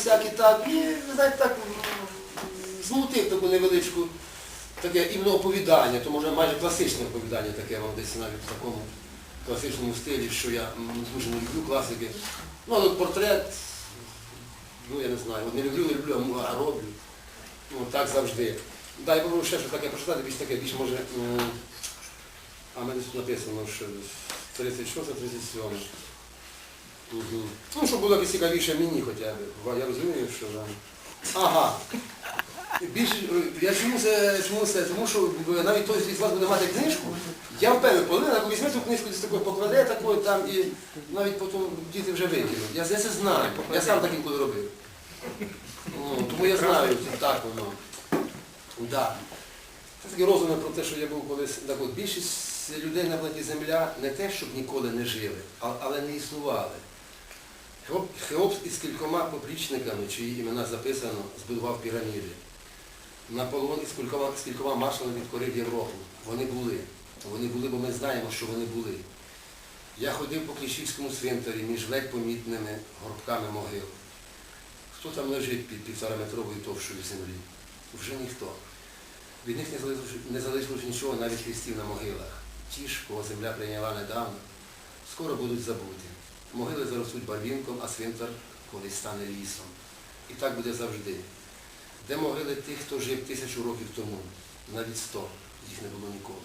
всякі так, і, знаєте, так змутив таку невеличку, таке іменно оповідання, то може майже класичне оповідання таке вам десь навіть в такому класичному стилі, що я дуже не люблю класики. Ну, але портрет, ну я не знаю, не люблю, не люблю, а роблю. Ну, так завжди. Дай Богу ще щось таке прочитати, більш таке, більш може. А мене тут написано, що 36 37 Угу. Ну, щоб було якось цікавіше мені хоча б. Я розумію, що вам. Ага. Більше, я чому це, чому це? Тому що навіть той з вас буде мати книжку, я впевнений, половина або візьме цю книжку з такою покладе такою там і навіть потім діти вже викинуть. Я, я це знаю. Я сам так інколи робив. Ну, тому я знаю, так воно. Да. Це такі розуми про те, що я був колись. Так от, більшість людей на планеті Земля не те, щоб ніколи не жили, але не існували. Хеоп- Хеопс із кількома поплічниками, чиї імена записано, збудував піраміди. Наполеон із кількома, з кількома маршалами відкорив Європу. Вони були. Вони були, бо ми знаємо, що вони були. Я ходив по Кліщівському свинтарі між ледь помітними горбками могил. Хто там лежить під півтораметровою товщою землі? Вже ніхто. Від них не залишилось, нічого, навіть хрестів на могилах. Ті ж, кого земля прийняла недавно, скоро будуть забуті. Могили заростуть барвінком, а свинтар колись стане лісом. І так буде завжди. Де могили тих, хто жив тисячу років тому, навіть сто, їх не було ніколи.